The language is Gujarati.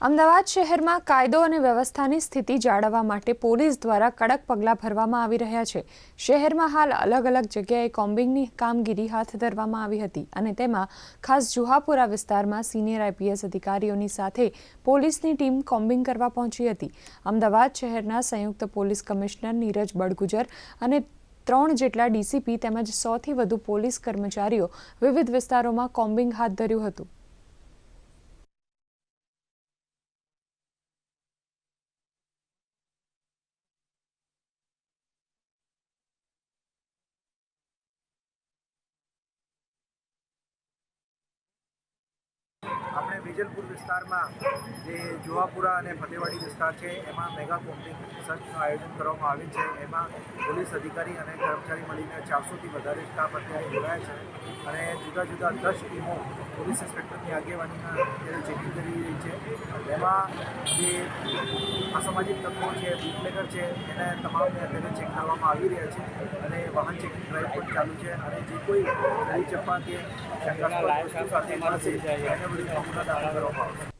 અમદાવાદ શહેરમાં કાયદો અને વ્યવસ્થાની સ્થિતિ જાળવવા માટે પોલીસ દ્વારા કડક પગલાં ભરવામાં આવી રહ્યા છે. શહેરમાં હાલ અલગ અલગ જગ્યાએ કોમ્બિંગની કામગીરી હાથ ધરવામાં આવી હતી અને તેમાં ખાસ જુહાપુરા વિસ્તારમાં સિનિયર આઈપીએસ અધિકારીઓની સાથે પોલીસની ટીમ કોમ્બિંગ કરવા પહોંચી હતી. અમદાવાદ શહેરના સંયુક્ત પોલીસ કમિશનર નીરજ બડગુજર અને ત્રણ જેટલા ડીસીપી તેમજ સોથી વધુ પોલીસ કર્મચારીઓ વિવિધ વિસ્તારોમાં કોમ્બિંગ હાથ ધર્યું હતું. વિજલપુર વિસ્તારમાં જે જુહાપુરા અને ફતેવાડી વિસ્તાર છે, એમાં મેગા કોમ્પિંગ સર્ચનું આયોજન કરવામાં આવ્યું છે. એમાં પોલીસ અધિકારી અને કર્મચારી મળીને ચારસોથી વધારે સ્ટાફ અત્યારે જોડાયા છે અને જુદા જુદા દસ ટીમો પોલીસ ઇન્સ્પેક્ટરની આગેવાનીમાં અત્યારે ચેકિંગ કરી રહી છે. એમાં જે અસામાજિક તત્વો છે, બુટલેગર છે, એને તમામને કરવામાં આવી રહ્યા છે અને વાહન ચેકિંગ ડ્રાઈવ પણ ચાલુ છે અને જે કોઈ નવી ચપ્પા કે શંકાસ્પદ વસ્તુ સાથે મળશે, એને બધી મામલા દાખલ કરવામાં આવશે.